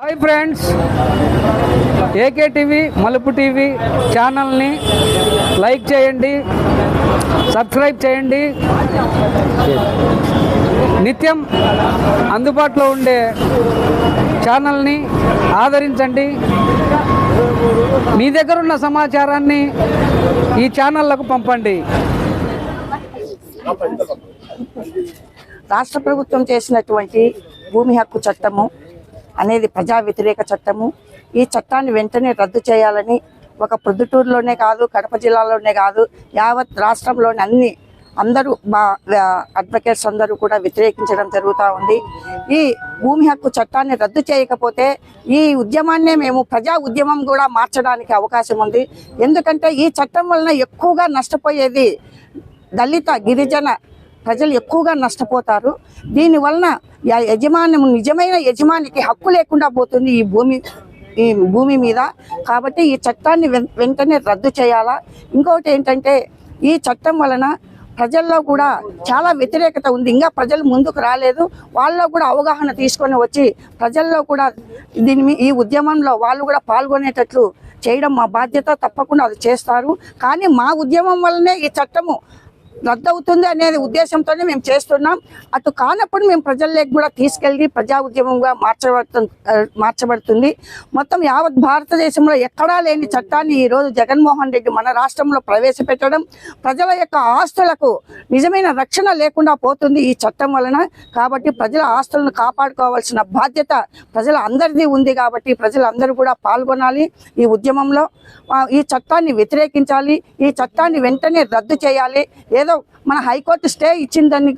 Hi friends. AK TV Malupu TV ఛానల్ని like చేయండి subscribe చేయండి. నిత్యం అందుబాటులో ఉండే ఛానల్ని ఆదరించండి. మీ దగ్గర ఉన్న సమాచారాన్ని ఈ ఛానళ్ళకు పంపండి. రాష్ట్ర ప్రభుత్వం చేసినటువంటి భూమి హక్కు చట్టము అనేది ప్రజా వ్యతిరేక చట్టము. ఈ చట్టాన్ని వెంటనే రద్దు చేయాలని ఒక ప్రొద్దుటూరులోనే కాదు కడప జిల్లాలోనే కాదు యావత్ రాష్ట్రంలోని అన్ని అందరూ మా అడ్వకేట్స్ అందరూ కూడా వ్యతిరేకించడం జరుగుతూ ఉంది. ఈ భూమి హక్కు చట్టాన్ని రద్దు చేయకపోతే ఈ ఉద్యమాన్నే మేము ప్రజా ఉద్యమం కూడా మార్చడానికి అవకాశం ఉంది. ఎందుకంటే ఈ చట్టం వలన ఎక్కువగా నష్టపోయేది దళిత గిరిజన ప్రజలు ఎక్కువగా నష్టపోతారు. దీని వలన యజమాని నిజమైన యజమానికి హక్కు లేకుండా పోతుంది ఈ భూమి ఈ భూమి మీద. కాబట్టి ఈ చట్టాన్ని వెం- వెంటనే రద్దు చేయాలా? ఇంకొకటి ఏంటంటే ఈ చట్టం వలన ప్రజల్లో కూడా చాలా వ్యతిరేకత ఉంది. ఇంకా ప్రజలు ముందుకు రాలేదు. వాళ్ళలో కూడా అవగాహన తీసుకొని వచ్చి ప్రజల్లో కూడా దీని మీ- ఈ ఉద్యమంలో వాళ్ళు కూడా పాల్గొనేటట్లు చేయడం మా బాధ్యత తప్పకుండా అది చేస్తారు. కానీ మా ఉద్యమం వల్లనే ఈ చట్టము రద్దవుతుంది అనేది ఉద్దేశంతోనే మేము చేస్తున్నాం. అటు కానప్పుడు మేము ప్రజల్లోకి కూడా తీసుకెళ్ళి ప్రజా ఉద్యమంగా మార్చబడుతుంది మార్చబడుతుంది. మొత్తం యావత్ భారతదేశంలో ఎక్కడా లేని చట్టాన్ని ఈరోజు జగన్మోహన్ రెడ్డి మన రాష్ట్రంలో ప్రవేశపెట్టడం ప్రజల యొక్క ఆస్తులకు నిజమైన రక్షణ లేకుండా పోతుంది ఈ చట్టం వలన. కాబట్టి ప్రజల ఆస్తులను కాపాడుకోవాల్సిన బాధ్యత ప్రజల అందరిది ఉంది కాబట్టి ప్రజలందరూ కూడా పాల్గొనాలి ఈ ఉద్యమంలో. ఈ చట్టాన్ని వ్యతిరేకించాలి. ఈ చట్టాన్ని వెంటనే రద్దు చేయాలి. ఏదో మన హైకోర్టు స్టే ఇచ్చిందని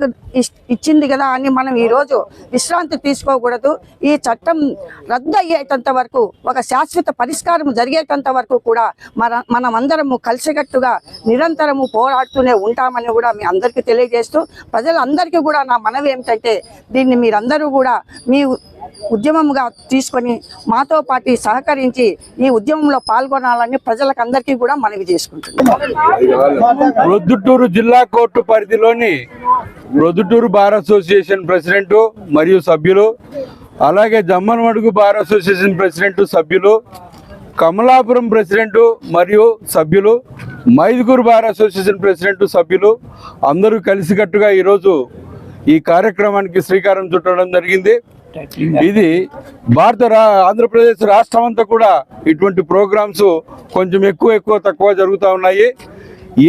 ఇచ్చింది కదా అని మనం ఈరోజు విశ్రాంతి తీసుకోకూడదు. ఈ చట్టం రద్దు అయ్యేటంత వరకు ఒక శాశ్వత పరిష్కారం జరిగేటంత వరకు కూడా మన మనమందరము కలిసికట్టుగా నిరంతరము పోరాడుతూనే ఉంటామని కూడా మీ అందరికీ తెలియజేస్తూ ప్రజలందరికీ కూడా నా మనవి ఏమిటంటే దీన్ని మీరందరూ కూడా మీ ఉద్యమంగా తీసుకొని మాతో పాటు సహకరించి ఈ ఉద్యమంలో పాల్గొనాలని ప్రజలకు అందరికీ కూడా మనవి చేసుకుంటున్నాం. రొద్దుటూరు జిల్లా కోర్టు పరిధిలోని రొద్దుటూరు బార్ అసోసియేషన్ ప్రెసిడెంట్ మరియు సభ్యులు అలాగే జమ్మనమడుగు బార్ అసోసియేషన్ ప్రెసిడెంట్ సభ్యులు కమలాపురం ప్రెసిడెంట్ మరియు సభ్యులు మైదుగురు బార్ అసోసియేషన్ ప్రెసిడెంట్ సభ్యులు అందరూ కలిసికట్టుగా ఈరోజు ఈ కార్యక్రమానికి శ్రీకారం చుట్టడం జరిగింది. ఇది భారత రా ఆంధ్రప్రదేశ్ రాష్ట్రం అంతా కూడా ఇటువంటి ప్రోగ్రామ్స్ కొంచెం ఎక్కువ ఎక్కువ తక్కువ జరుగుతూ ఉన్నాయి.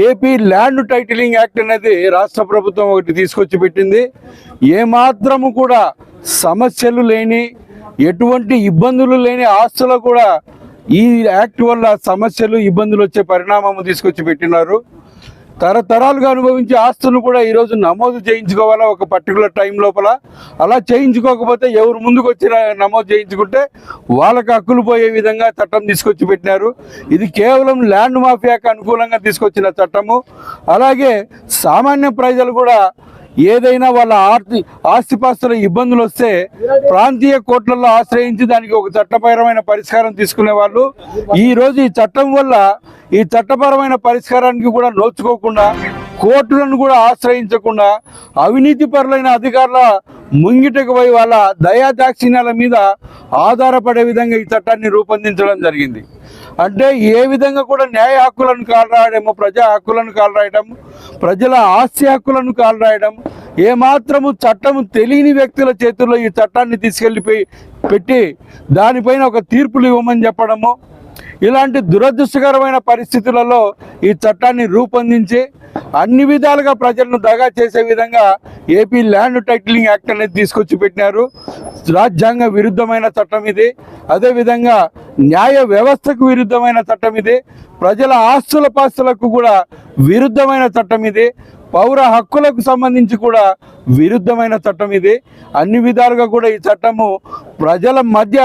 ఏపీ ల్యాండ్ టైటిలింగ్ యాక్ట్ అనేది రాష్ట్ర ప్రభుత్వం ఒకటి తీసుకొచ్చి పెట్టింది. ఏమాత్రము కూడా సమస్యలు లేని ఎటువంటి ఇబ్బందులు లేని ఆస్తులు కూడా ఈ యాక్ట్ వల్ల సమస్యలు ఇబ్బందులు వచ్చే పరిణామం తీసుకొచ్చి పెట్టినారు. తరతరాలుగా అనుభవించే ఆస్తులను కూడా ఈరోజు నమోదు చేయించుకోవాలా ఒక పర్టికులర్ టైం లోపల? అలా చేయించుకోకపోతే ఎవరు ముందుకు వచ్చి నమోదు చేయించుకుంటే వాళ్ళకి హక్కులు పోయే విధంగా చట్టం తీసుకొచ్చి పెట్టినారు. ఇది కేవలం ల్యాండ్ మాఫియాకు అనుకూలంగా తీసుకొచ్చిన చట్టము. అలాగే సామాన్య ప్రజలు కూడా ఏదైనా వాళ్ళ ఆర్థిక ఆస్తిపాస్తుల ఇబ్బందులు వస్తే ప్రాంతీయ కోర్టులలో ఆశ్రయించి దానికి ఒక చట్టపరమైన పరిష్కారం తీసుకునే వాళ్ళు. ఈరోజు ఈ చట్టం వల్ల ఈ చట్టపరమైన పరిష్కారానికి కూడా నోచుకోకుండా కోర్టులను కూడా ఆశ్రయించకుండా అవినీతి పరులైన అధికారుల ముంగిటకు పోయి వాళ్ళ దయా దాక్షిణ్యాల మీద ఆధారపడే విధంగా ఈ చట్టాన్ని రూపొందించడం జరిగింది. అంటే ఏ విధంగా కూడా న్యాయ హక్కులను కాలరాయడము ప్రజా హక్కులను కాలరాయడం ప్రజల ఆస్తి హక్కులను కాలరాయడం ఏమాత్రము చట్టము తెలియని వ్యక్తుల చేతుల్లో ఈ చట్టాన్ని తీసుకెళ్ళిపోయి పెట్టి దానిపైన ఒక తీర్పులు ఇవ్వమని చెప్పడము ఇలాంటి దురదృష్టకరమైన పరిస్థితులలో ఈ చట్టాన్ని రూపొందించి అన్ని విధాలుగా ప్రజలను దగా చేసే విధంగా ఏపీ ల్యాండ్ టైటిలింగ్ యాక్ట్ అనేది తీసుకొచ్చి పెట్టినారు. రాజ్యాంగ విరుద్ధమైన చట్టం ఇది. అదేవిధంగా న్యాయ వ్యవస్థకు విరుద్ధమైన చట్టం ఇది. ప్రజల ఆస్తుల పాస్తులకు కూడా విరుద్ధమైన చట్టం ఇది. పౌర హక్కులకు సంబంధించి కూడా విరుద్ధమైన చట్టం ఇది. అన్ని విధాలుగా కూడా ఈ చట్టము ప్రజల మధ్య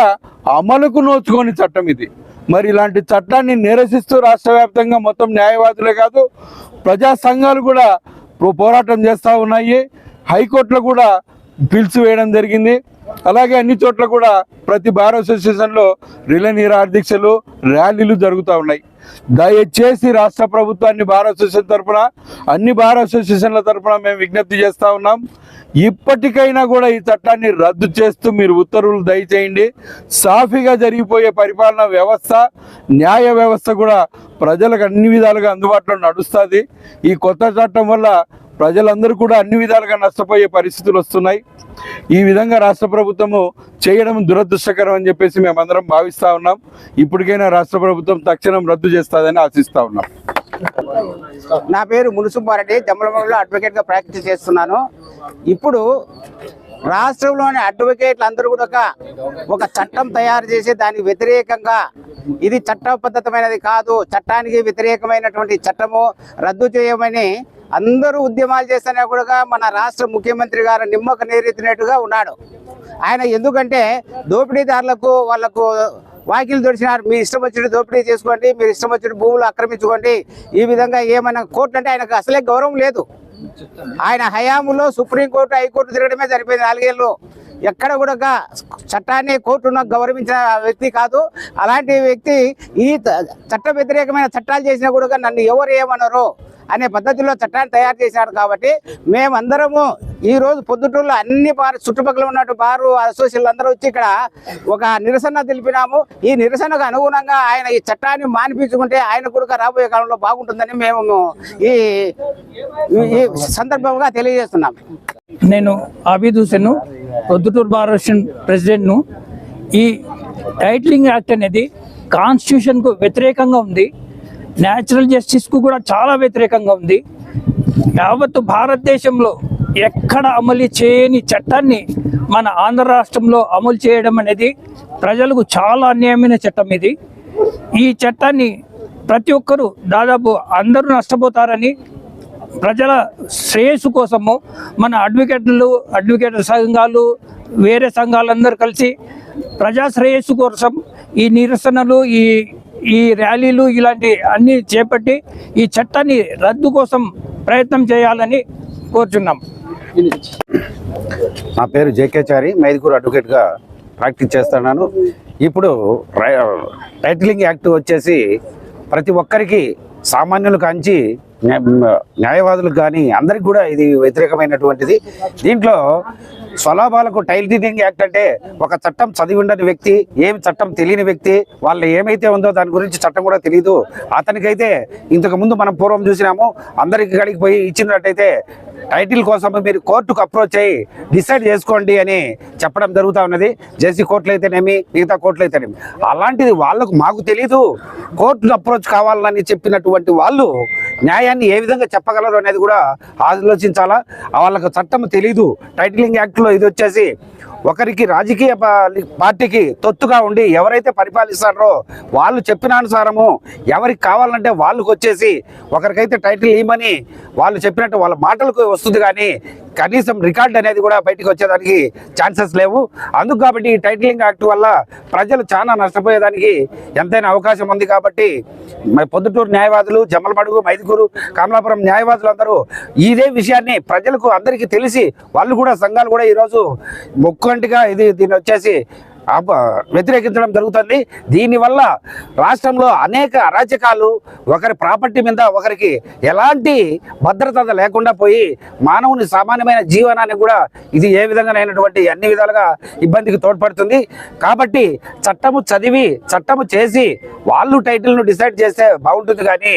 అమలుకు నోచుకొని చట్టం ఇది. మరి ఇలాంటి చట్టాన్ని నిరసిస్తూ రాష్ట్ర వ్యాప్తంగా మొత్తం న్యాయవాదులే కాదు ప్రజా సంఘాలు కూడా పోరాటం చేస్తూ ఉన్నాయి. హైకోర్టులో కూడా పిలిచి వేయడం జరిగింది. అలాగే అన్ని చోట్ల కూడా ప్రతి బార్ అసోసియేషన్లో రిలే నిరాదీక్షలు ర్యాలీలు జరుగుతూ ఉన్నాయి. దయచేసి రాష్ట్ర ప్రభుత్వాన్ని బార్ అసోసియేషన్ తరఫున అన్ని బార్ అసోసియేషన్ల తరఫున మేము విజ్ఞప్తి చేస్తూ ఉన్నాం. ఇప్పటికైనా కూడా ఈ చట్టాన్ని రద్దు చేస్తూ మీరు ఉత్తర్వులు దయచేయండి. సాఫీగా జరిగిపోయే పరిపాలన వ్యవస్థ న్యాయ వ్యవస్థ కూడా ప్రజలకు అన్ని విధాలుగా అందుబాటులో నడుస్తుంది. ఈ కొత్త చట్టం వల్ల ప్రజలందరూ కూడా అన్ని విధాలుగా నష్టపోయే పరిస్థితులు వస్తున్నాయి. ఈ విధంగా రాష్ట్ర ప్రభుత్వము చేయడం దురదృష్టకరం అని చెప్పేసి మేమందరం భావిస్తూ ఉన్నాం. ఇప్పటికైనా రాష్ట్ర ప్రభుత్వం తక్షణం రద్దు చేస్తుందని ఆశిస్తూ ఉన్నాం. నా పేరు మునుసుబ్బారెడ్డి జమ్మలమూరులో అడ్వకేట్గా ప్రాక్టీస్ చేస్తున్నాను. ఇప్పుడు రాష్ట్రంలోని అడ్వకేట్లు అందరూ కూడా ఒక- చట్టం తయారు చేసి దానికి వ్యతిరేకంగా ఇది చట్టబద్ధతమైనది కాదు. చట్టానికి వ్యతిరేకమైనటువంటి చట్టము రద్దు చేయమని అందరూ ఉద్యమాలు చేస్తున్నా కూడా మన రాష్ట్ర ముఖ్యమంత్రి గారు నిమ్మక నేరెత్తినట్టుగా ఉన్నాడు. ఆయన ఎందుకంటే దోపిడీదారులకు వాళ్ళకు వాకిలు దొరిచినారు మీ ఇష్టం వచ్చిన దోపిడీ చేసుకోండి. మీరు ఇష్టం వచ్చిన భూములు ఆక్రమించుకోండి. ఈ విధంగా ఏమైనా కోర్టు అంటే ఆయనకు అసలే గౌరవం లేదు. ఆయన హయాంలో సుప్రీంకోర్టు హైకోర్టు తిరగడమే సరిపోయింది. నాలుగేళ్ళు ఎక్కడ కూడా చట్టాన్ని కోర్టును గౌరవించిన వ్యక్తి కాదు. అలాంటి వ్యక్తి ఈ త- చట్ట వ్యతిరేకమైన చట్టాలు చేసినా కూడా నన్ను ఎవరు ఏమన్నారు అనే పద్ధతిలో చట్టాన్ని తయారు చేశాడు కాబట్టి మేమందరము ఈ రోజు పొద్దుటూరులో అన్ని బారు చుట్టుపక్కల ఉన్నట్టు బారు అసోసియేషన్లు అందరూ వచ్చి ఇక్కడ ఒక నిరసన తెలిపినాము. ఈ నిరసనకు అనుగుణంగా ఆయన ఈ చట్టాన్ని మానిపించుకుంటే ఆయన కూడా రాబోయే కాలంలో బాగుంటుందని మేము ఈ ఈ- సందర్భంగా తెలియజేస్తున్నాం. నేను ఆబీద్ హుసేన్ పొద్దుటూరు బార్ ప్రెసిడెంట్ను. ఈ టైటిలింగ్ యాక్ట్ అనేది కాన్స్టిట్యూషన్కు వ్యతిరేకంగా ఉంది. న్యాచురల్ జస్టిస్కు కూడా చాలా వ్యతిరేకంగా ఉంది. యావత్తు భారతదేశంలో ఎక్కడ అమలు చేయని చట్టాన్ని మన ఆంధ్ర రాష్ట్రంలో అమలు చేయడం అనేది ప్రజలకు చాలా అన్యాయమైన చట్టం ఇది. ఈ చట్టాన్ని ప్రతి ఒక్కరూ దాదాపు అందరూ నష్టపోతారని ప్రజల శ్రేయస్సు కోసము మన అడ్వకేట్లు అడ్వకేట్ సంఘాలు వేరే సంఘాలందరూ కలిసి ప్రజా శ్రేయస్సు కోసం ఈ నిరసనలు ఈ ఈ ర్యాలీలు ఇలాంటి అన్ని చేపట్టి ఈ చట్టాన్ని రద్దు కోసం ప్రయత్నం చేయాలని కోరుచున్నాం. నా పేరు జేకేచారి మైదుకూరు అడ్వకేట్గా ప్రాక్టీస్ చేస్తున్నాను. ఇప్పుడు రై- టైటిలింగ్ యాక్ట్ వచ్చేసి ప్రతి ఒక్కరికి సామాన్యులు కాంచి న్యాయవాదులకు కానీ అందరికి కూడా ఇది వ్యతిరేకమైనటువంటిది. దీంట్లో స్వలాభాలకు టైటిలింగ్ యాక్ట్ అంటే ఒక చట్టం చదివి ఉండని వ్యక్తి ఏం చట్టం తెలియని వ్యక్తి వాళ్ళు ఏమైతే ఉందో దాని గురించి చట్టం కూడా తెలియదు అతనికైతే ఇంతకు ముందు మనం పూర్వం చూసినాము అందరికి గడికి పోయి ఇచ్చినట్టయితే టైటిల్ కోసం మీరు కోర్టుకు అప్రోచ్ అయ్యి డిసైడ్ చేసుకోండి అని చెప్పడం జరుగుతూ ఉన్నది. జేసీ కోర్టులు అయితేనేమి మిగతా కోర్టులు అయితేనేమి. అలాంటిది వాళ్ళకు మాకు తెలీదు. కోర్టును అప్రోచ్ కావాలని చెప్పినటువంటి వాళ్ళు న్యాయాన్ని ఏ విధంగా చెప్పగలరు అనేది కూడా ఆలోచించాలా? వాళ్ళకు చట్టం తెలీదు. టైటిలింగ్ యాక్ట్లో ఇది వచ్చేసి ఒకరికి రాజకీయ పార్టీకి తొత్తుగా ఉండి ఎవరైతే పరిపాలిస్తారో వాళ్ళు చెప్పిన అనుసారము ఎవరికి కావాలంటే వాళ్ళకు వచ్చేసి ఒకరికైతే టైటిల్ ఇవ్వమని వాళ్ళు చెప్పినట్టు వాళ్ళ మాటలకు వస్తుంది కానీ కనీసం రికార్డ్ అనేది కూడా బయటకు వచ్చేదానికి ఛాన్సెస్ లేవు. అందుకు కాబట్టి ఈ టైటిలింగ్ యాక్ట్ వల్ల ప్రజలు చాలా నష్టపోయేదానికి ఎంతైనా అవకాశం ఉంది కాబట్టి పొద్దుటూరు న్యాయవాదులు జమ్మలమడుగు మైదుకూరు కమలాపురం న్యాయవాదులు అందరూ ఇదే విషయాన్ని ప్రజలకు అందరికీ తెలిసి వాళ్ళు కూడా సంఘాలు కూడా ఈరోజు మొక్కంటిగా ఇది దీన్ని వచ్చేసి వ్యతిరేకించడం జరుగుతుంది. దీనివల్ల రాష్ట్రంలో అనేక అరాచకాలు ఒకరి ప్రాపర్టీ మీద ఒకరికి ఎలాంటి భద్రత లేకుండా పోయి మానవుని సామాన్యమైన జీవనాన్ని కూడా ఇది ఏ విధంగానైనటువంటి అన్ని విధాలుగా ఇబ్బందికి తోడ్పడుతుంది. కాబట్టి చట్టము చదివి చట్టము చేసి వాళ్ళు టైటిల్ను డిసైడ్ చేస్తే బాగుంటుంది కానీ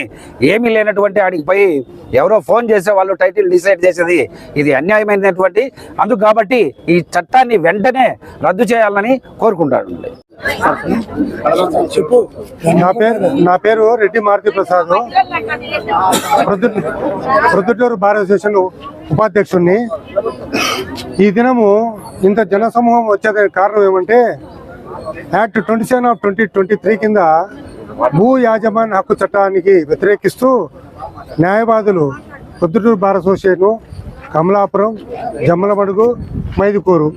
ఏమీ లేనటువంటి ఆడికి పోయి ఎవరో ఫోన్ చేసే వాళ్ళు టైటిల్ డిసైడ్ చేసేది ఇది అన్యాయమైనటువంటి. అందుకు కాబట్టి ఈ చట్టాన్ని వెంటనే రద్దు చేయాలని కోరుకుంటాడు నా పేరు నా పేరు రెడ్డి మారుతి ప్రసాద్. ప్రొద్దు ప్రొద్దుటూరు బార్ అసోసియేషన్ ఉపాధ్యక్షుడిని ఈ దినము ఇంత జనసమూహం వచ్చేదానికి కారణం ఏమంటే act twenty seven of twenty twenty three కింద భూ యాజమాన్య హక్కు చట్టానికి వ్యతిరేకిస్తూ న్యాయవాదులు ప్రొద్దుటూరు బార్ అసోసియేషన్ కమలాపురం జమ్మలమడుగు మైదుకూరు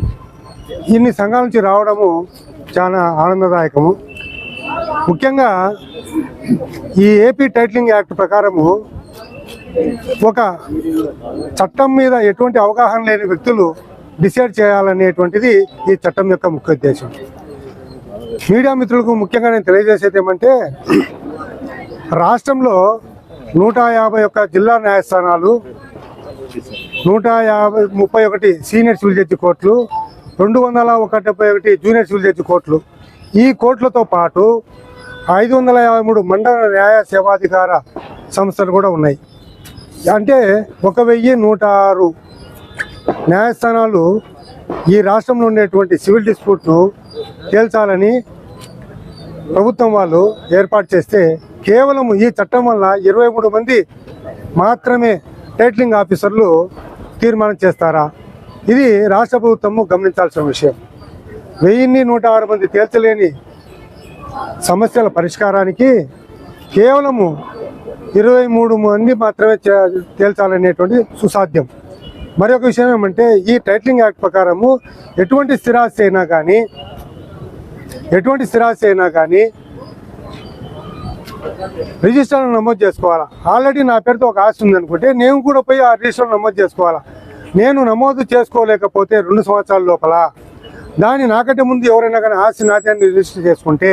ఇన్ని సంఘాల నుంచి రావడము చాలా ఆనందదాయకము. ముఖ్యంగా ఈ ఏపీ టైటిలింగ్ యాక్ట్ ప్రకారము ఒక చట్టం మీద ఎటువంటి అవగాహన లేని వ్యక్తులు డిసైడ్ చేయాలనేటువంటిది ఈ చట్టం యొక్క ముఖ్య ఉద్దేశం. మీడియా మిత్రులకు ముఖ్యంగా నేను తెలియజేసేది ఏమంటే రాష్ట్రంలో నూట యాభై ఒక్క జిల్లా న్యాయస్థానాలు నూట యాభై ముప్పై ఒకటి సీనియర్ సివిల్ జడ్జి కోర్టులు రెండు వందల ఒక డెబ్బై ఒకటి జూనియర్ సివిల్ జడ్జి కోర్టులు. ఈ కోర్టులతో పాటు ఐదు వందల యాభై మూడు మండల న్యాయ సేవాధికార సంస్థలు కూడా ఉన్నాయి. అంటే ఒక వెయ్యి నూట ఆరు న్యాయస్థానాలు ఈ రాష్ట్రంలో ఉండేటువంటి సివిల్ డిస్ప్యూట్ను తేల్చాలని ప్రభుత్వం వాళ్ళు ఏర్పాటు చేస్తే కేవలం ఈ చట్టం వల్ల ఇరవై మూడు మంది మాత్రమే టైటిలింగ్ ఆఫీసర్లు తీర్మానం చేస్తారా? ఇది రాష్ట్ర ప్రభుత్వము గమనించాల్సిన విషయం. వెయ్యిన్ని నూట ఆరు మంది తేల్చలేని సమస్యల పరిష్కారానికి కేవలము ఇరవై మూడు మంది మాత్రమే తేల్చాలనేటువంటి సుసాధ్యం. మరొక విషయం ఏమంటే ఈ టైటిలింగ్ యాక్ట్ ప్రకారము ఎటువంటి స్థిరాస్తి అయినా కానీ ఎటువంటి స్థిరాస్తి అయినా కానీ రిజిస్టర్లో నమోదు చేసుకోవాలా. ఆల్రెడీ నా పేరుతో ఒక ఆస్తి ఉంది అనుకుంటే నేను కూడా పోయి ఆ రిజిస్టర్లో నమోదు చేసుకోవాలా. నేను నమోదు చేసుకోలేకపోతే రెండు సంవత్సరాల లోపల. దాని నాకంటే ముందు ఎవరైనా కానీ ఆస్తి నాట్యాన్ని రిజిస్టర్ చేసుకుంటే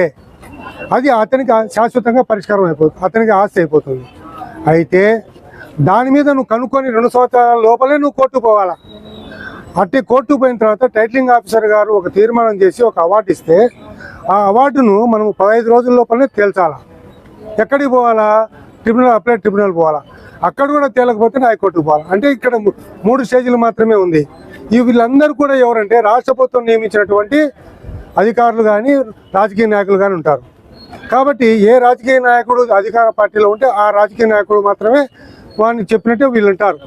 అది అతనికి శాశ్వతంగా పరిష్కారం అయిపోతుంది అతనికి ఆస్తి అయిపోతుంది. అయితే దాని మీద నువ్వు కనుక్కొని రెండు సంవత్సరాల లోపలే నువ్వు కోర్టు పోవాలా? అట్టి కోర్టు పోయిన తర్వాత టైటిలింగ్ ఆఫీసర్ గారు ఒక తీర్మానం చేసి ఒక అవార్డు ఇస్తే ఆ అవార్డును మనం పదహైదు రోజుల లోపలనే తేల్చాలా? ఎక్కడికి పోవాలా? ట్రిబ్యునల్ అప్లై ట్రిబ్యునల్ పోవాలా. అక్కడ కూడా తేలకపోతే హైకోర్టుకు పోవాలి. అంటే ఇక్కడ మూడు స్టేజీలు మాత్రమే ఉంది. ఈ వీళ్ళందరూ కూడా ఎవరంటే రాష్ట్ర ప్రభుత్వం నియమించినటువంటి అధికారులు కానీ రాజకీయ నాయకులు కానీ ఉంటారు. కాబట్టి ఏ రాజకీయ నాయకుడు అధికార పార్టీలో ఉంటే ఆ రాజకీయ నాయకుడు మాత్రమే వాడిని చెప్పినట్టే వీళ్ళు ఉంటారు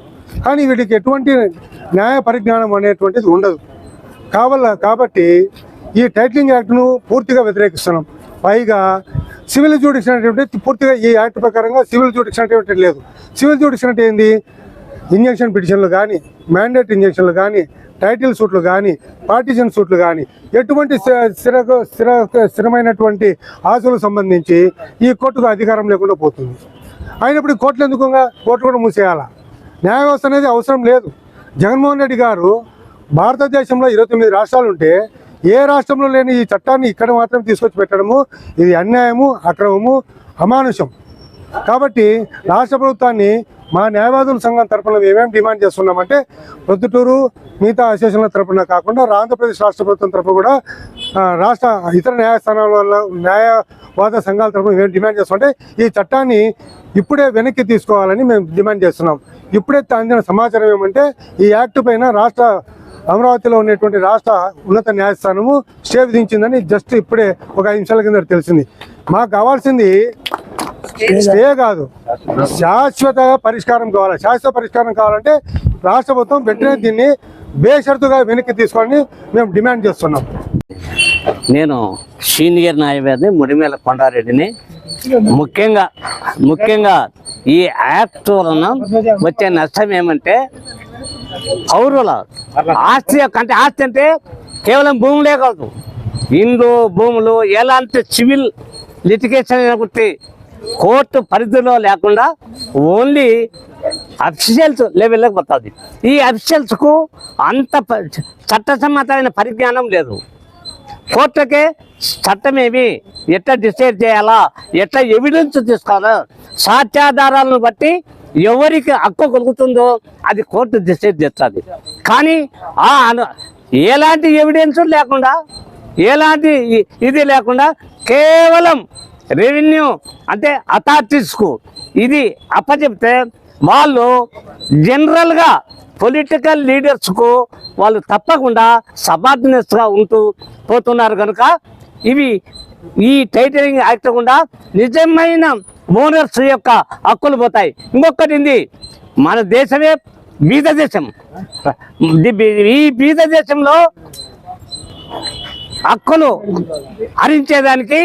కానీ వీటికి ఎటువంటి న్యాయ పరిజ్ఞానం అనేటువంటిది ఉండదు. కావాల కాబట్టి ఈ టైటిలింగ్ యాక్ట్ను పూర్తిగా వ్యతిరేకిస్తున్నాం. పైగా సివిల్ జ్యూడిషన్ అనేటువంటి పూర్తిగా ఈ యాక్ట్ ప్రకారంగా సివిల్ జ్యూడిషన్ అనేటువంటి లేదు. సివిల్ జ్యూడిషన్ అంటే ఏంది? ఇంజక్షన్ పిటిషన్లు కానీ మ్యాండేట్ ఇంజక్షన్లు కానీ టైటిల్ సూట్లు కానీ పార్టీషన్ సూట్లు కానీ ఎటువంటి స్థిర స్థిర స్థిరమైనటువంటి ఆశలకు సంబంధించి ఈ కోర్టుకు అధికారం లేకుండా పోతుంది. అయినప్పుడు కోర్టులు ఎందుకు కోర్టు కూడా మూసేయాలా? న్యాయ వ్యవస్థ అనేది అవసరం లేదు. జగన్మోహన్ రెడ్డి గారు భారతదేశంలో ఇరవై తొమ్మిది రాష్ట్రాలు ఉంటే ఏ రాష్ట్రంలో లేని ఈ చట్టాన్ని ఇక్కడ మాత్రం తీసుకొచ్చి పెట్టడము ఇది అన్యాయము అక్రమము అమానుషం. కాబట్టి రాష్ట్ర ప్రభుత్వాన్ని మా న్యాయవాదుల సంఘం తరపున మేమేం డిమాండ్ చేస్తున్నామంటే ప్రొద్దుటూరు మిగతా అసోసియేషన్ల తరపున కాకుండా ఆంధ్రప్రదేశ్ రాష్ట్ర ప్రభుత్వం తరఫు కూడా రాష్ట్ర ఇతర న్యాయస్థానాల వల్ల న్యాయవాద సంఘాల తరపున మేము డిమాండ్ చేస్తుంటే ఈ చట్టాన్ని ఇప్పుడే వెనక్కి తీసుకోవాలని మేము డిమాండ్ చేస్తున్నాం. ఇప్పుడే అందిన సమాచారం ఏమంటే ఈ యాక్ట్ పైన రాష్ట్ర అమరావతిలో ఉన్నటువంటి రాష్ట్ర ఉన్నత న్యాయస్థానము స్టే విధించిందని జస్ట్ ఇప్పుడే ఒక ఐదు నిమిషాల కింద తెలిసింది. మాకు కావాల్సింది స్టే కాదు. శాశ్వత పరిష్కారం కావాలి. శాశ్వత పరిష్కారం కావాలంటే రాష్ట్ర ప్రభుత్వం వెంటనే దీన్ని బేషరతుగా వెనక్కి తీసుకోవాలని మేము డిమాండ్ చేస్తున్నాం. నేను సీనియర్ న్యాయవాది ముడిమేల కొండారెడ్డిని. ముఖ్యంగా ముఖ్యంగా ఈ యాక్ట్ వలన వచ్చే నష్టం ఏమంటే పౌరుల ఆస్తి యొక్క- అంటే ఆస్తి అంటే కేవలం భూములే కాదు. ఇండ్లు భూములు ఎలాంటి సివిల్ లిటిగేషన్ ఒకటి కోర్టు పరిధిలో లేకుండా ఓన్లీ అఫీషియల్స్ లెవెల్లోకి పోతుంది. ఈ అఫీషియల్స్కు అంత చట్టసమ్మతమైన పరిజ్ఞానం లేదు. కోర్టుకే చట్టమేమి ఎట్లా డిసైడ్ చేయాలా ఎట్లా ఎవిడెన్స్ తీసుకోవాలా సాక్ష్యాధారాలను బట్టి ఎవరికి హక్కు కలుగుతుందో అది కోర్టు డిసైడ్ చేస్తుంది. కానీ ఆ ఎలాంటి ఎవిడెన్స్ లేకుండా ఎలాంటి ఇది లేకుండా కేవలం రెవెన్యూ అంటే అథారిటీస్కు ఇది అప్పచెప్తే వాళ్ళు జనరల్గా పొలిటికల్ లీడర్స్కు వాళ్ళు తప్పకుండా సబార్డినేట్స్గా ఉంటూ పోతున్నారు కనుక ఇవి ఈ టైటరింగ్ యాక్ట్ కూడా నిజమైన ఓనర్స్ యొక్క హక్కులు పోతాయి. ఇంకొకటి ఉంది మన దేశమే బీద దేశం. ఈ బీద దేశంలో హక్కులు హరించేదానికి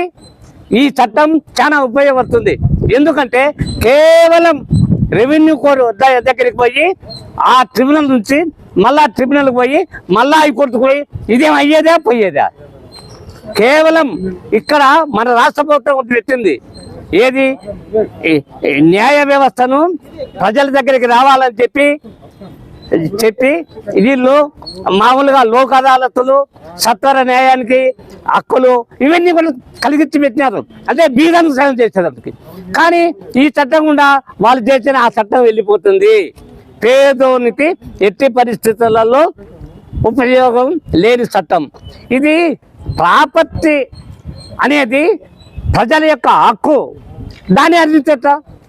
ఈ చట్టం చాలా ఉపయోగపడుతుంది. ఎందుకంటే కేవలం రెవెన్యూ కోర్టు దగ్గరికి పోయి ఆ ట్రిబ్యునల్ నుంచి మళ్ళా ట్రిబ్యునల్కి పోయి మళ్ళా హైకోర్టుకు పోయి ఇదేం అయ్యేదా? పోయేదా కేవలం ఇక్కడ మన రాష్ట్ర ప్రభుత్వం ఒకటి పెట్టింది ఏది? న్యాయ వ్యవస్థను ప్రజల దగ్గరికి రావాలని చెప్పి చెప్పి వీళ్ళు మామూలుగా లోక్ అదాలతులు సత్వర న్యాయానికి హక్కులు ఇవన్నీ కూడా కలిగించి పెట్టినారు. అంటే బీదానికి సాయం చేసేటప్పటికి కానీ ఈ చట్టం గుండా వాళ్ళు చేసిన ఆ చట్టం వెళ్ళిపోతుంది. పేదోనికి ఎట్టి పరిస్థితులలో ఉపయోగం లేని చట్టం. ఇది ప్రాపర్టీ అనేది ప్రజల యొక్క హక్కు. దాన్ని అందించట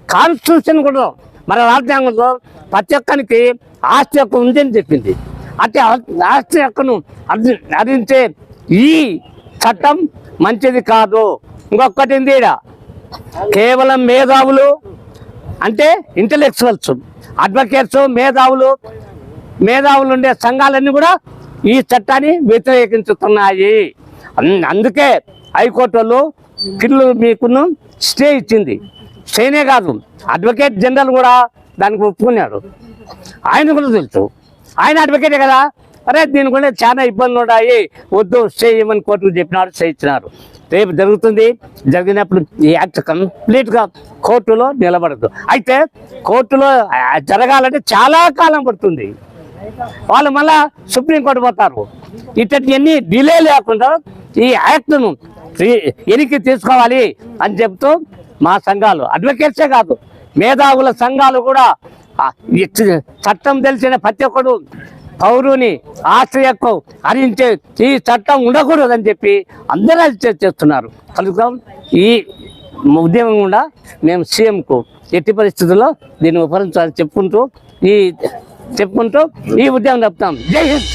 కాన్స్టిట్యూషన్ కూడా మన రాజ్యాంగంలో ప్రతి ఒక్కరికి ఆస్తి హక్కు ఉందని చెప్పింది. అంటే ఆస్తి హక్కును అంది- అందించే ఈ చట్టం మంచిది కాదు. ఇంకొకటి ఉంది ఈడ. కేవలం మేధావులు అంటే ఇంటలెక్చువల్స్ అడ్వకేట్స్ మేధావులు మేధావులు ఉండే సంఘాలన్నీ కూడా ఈ చట్టాన్ని వ్యతిరేకించుతున్నాయి. అందుకే హైకోర్టు వాళ్ళు కిల్లు మీకును స్టే ఇచ్చింది. స్టేనే కాదు అడ్వకేట్ జనరల్ కూడా దానికి ఒప్పుకున్నాడు. ఆయన కూడా తెలుసు. ఆయన అడ్వకేటే కదా? అరే దీని కూడా చాలా ఇబ్బందులు ఉన్నాయి వద్దు స్టే చేయమని కోర్టుకు చెప్పినారు స్టే ఇచ్చినారు. రేపు జరుగుతుంది. జరిగినప్పుడు ఈ యాక్ట్ కంప్లీట్గా కోర్టులో నిలబడదు. అయితే కోర్టులో జరగాలంటే చాలా కాలం పడుతుంది. వాళ్ళు మళ్ళా సుప్రీంకోర్టు పోతారు. ఇట్టన్నీ డిలే లేకుండా ఈ యాక్ట్ను ఎనికి తీసుకోవాలి అని చెప్తూ మా సంఘాలు అడ్వకేట్సే కాదు మేధావుల సంఘాలు కూడా చట్టం తెలిసిన ప్రతి ఒక్కడు పౌరుని ఆశ్రయకు హరించే ఈ చట్టం ఉండకూడదని చెప్పి అందరూ అది చేస్తున్నారు. కనుక ఈ ఉద్యమం కూడా మేము సీఎంకు ఎట్టి పరిస్థితుల్లో దీన్ని ఉపరించాలని చెప్పుకుంటూ ఈ చెప్పుకుంటూ ఈ ఉద్యమం చెప్తాం జై హింద్!